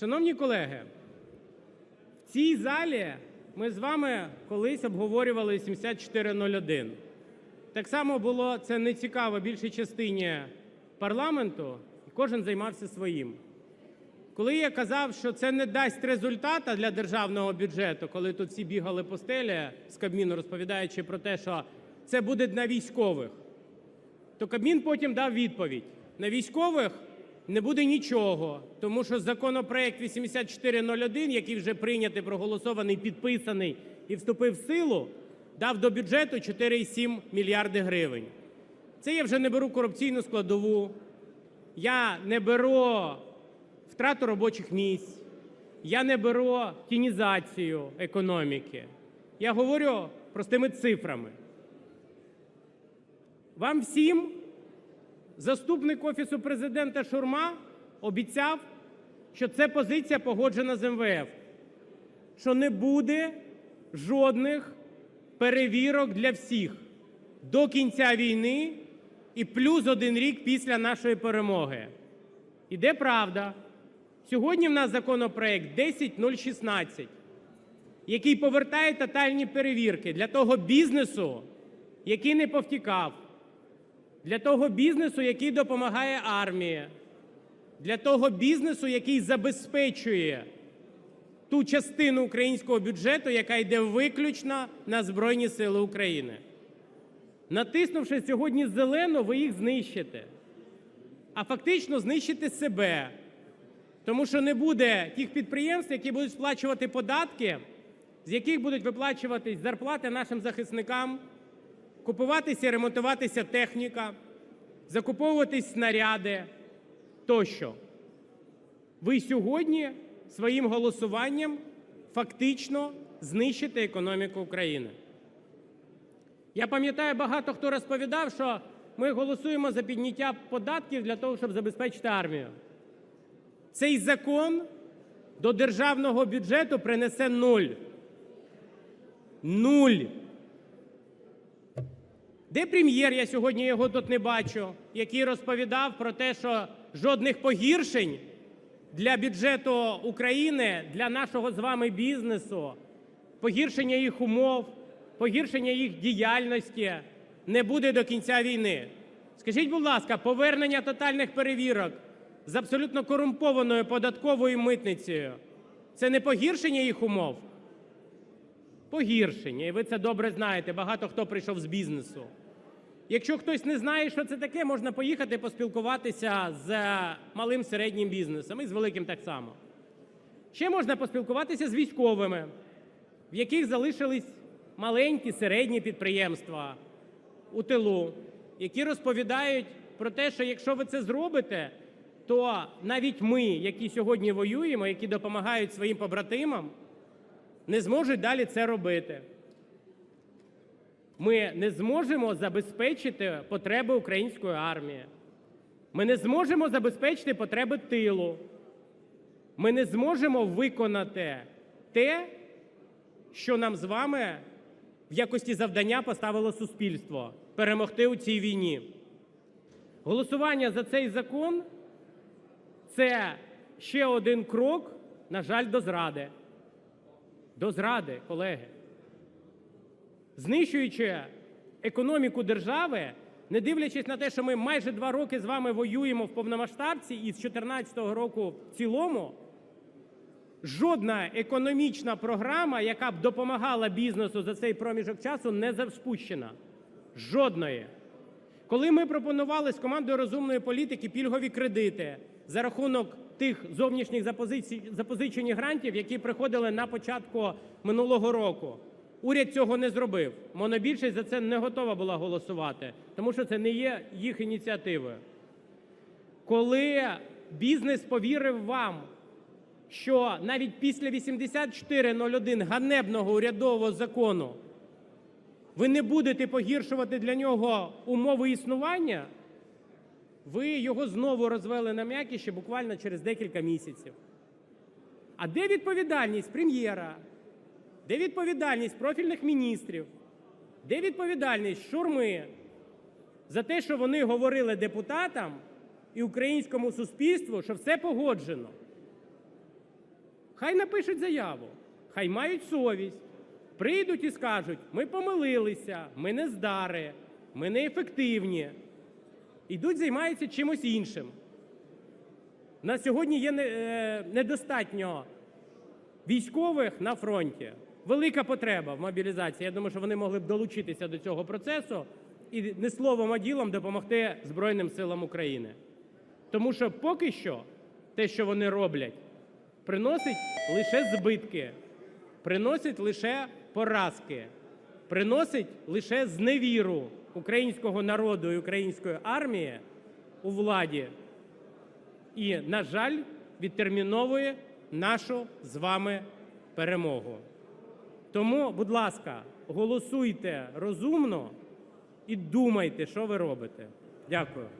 Шановні колеги, в цій залі ми з вами колись обговорювали 7401. Так само було це нецікаво більшій частині парламенту, і кожен займався своїм. Коли я казав, що це не дасть результату для державного бюджету, коли тут всі бігали по стелі з Кабміну, розповідаючи про те, що це буде на військових, то Кабмін потім дав відповідь: на військових не буде нічого, тому що законопроект 8401, який вже прийнятий, проголосований, підписаний і вступив в силу, дав до бюджету 4,7 мільярди гривень. Це я вже не беру корупційну складову, я не беру втрату робочих місць, я не беру тінізацію економіки. Я говорю простими цифрами. Вам всім заступник Офісу Президента Шурма обіцяв, що це позиція погоджена з МВФ, що не буде жодних перевірок для всіх до кінця війни і плюс один рік після нашої перемоги. І де правда? Сьогодні в нас законопроект 10016, який повертає тотальні перевірки для того бізнесу, який не повтікав, для того бізнесу, який допомагає армії, для того бізнесу, який забезпечує ту частину українського бюджету, яка йде виключно на Збройні Сили України. Натиснувши сьогодні зелену, ви їх знищите, а фактично знищите себе. Тому що не буде тих підприємств, які будуть сплачувати податки, з яких будуть виплачуватись зарплати нашим захисникам, купуватися і ремонтуватися техніка, закуповуватись снаряди тощо. Ви сьогодні своїм голосуванням фактично знищите економіку України. Я пам'ятаю, багато хто розповідав, що ми голосуємо за підняття податків для того, щоб забезпечити армію. Цей закон до державного бюджету принесе нуль. Нуль. Де прем'єр, я сьогодні його тут не бачу, який розповідав про те, що жодних погіршень для бюджету України, для нашого з вами бізнесу, погіршення їх умов, погіршення їх діяльності не буде до кінця війни. Скажіть, будь ласка, повернення тотальних перевірок з абсолютно корумпованою податковою митницею – це не погіршення їх умов? Погіршення, і ви це добре знаєте, багато хто прийшов з бізнесу. Якщо хтось не знає, що це таке, можна поїхати поспілкуватися з малим середнім бізнесом і з великим так само. Ще можна поспілкуватися з військовими, в яких залишились маленькі середні підприємства у тилу, які розповідають про те, що якщо ви це зробите, то навіть ми, які сьогодні воюємо, які допомагають своїм побратимам, не зможуть далі це робити. Ми не зможемо забезпечити потреби української армії. Ми не зможемо забезпечити потреби тилу. Ми не зможемо виконати те, що нам з вами в якості завдання поставило суспільство перемогти у цій війні. Голосування за цей закон це ще один крок, на жаль, до зради. До зради, колеги. Знищуючи економіку держави, не дивлячись на те, що ми майже два роки з вами воюємо в повномасштабці і з 2014 року в цілому, жодна економічна програма, яка б допомагала бізнесу за цей проміжок часу, не запущена. Жодної. Коли ми пропонували з командою розумної політики пільгові кредити за рахунок тих зовнішніх запозичень грантів, які приходили на початку минулого року, уряд цього не зробив. Монобільшість за це не готова була голосувати, тому що це не є їх ініціативою. Коли бізнес повірив вам, що навіть після 8401 ганебного урядового закону ви не будете погіршувати для нього умови існування, ви його знову розвели на м'якіше буквально через декілька місяців. А де відповідальність прем'єра? Де відповідальність профільних міністрів? Де відповідальність Шурми за те, що вони говорили депутатам і українському суспільству, що все погоджено? Хай напишуть заяву, хай мають совість, прийдуть і скажуть: ми помилилися, ми не здари, ми неефективні. Йдуть, займаються чимось іншим. На сьогодні є е, недостатньо військових на фронті. Велика потреба в мобілізації. Я думаю, що вони могли б долучитися до цього процесу і не словом, а ділом допомогти Збройним силам України. Тому що поки що те, що вони роблять, приносить лише збитки, приносить лише поразки, приносить лише зневіру українського народу і української армії у владі і, на жаль, відтерміновує нашу з вами перемогу. Тому, будь ласка, голосуйте розумно і думайте, що ви робите. Дякую.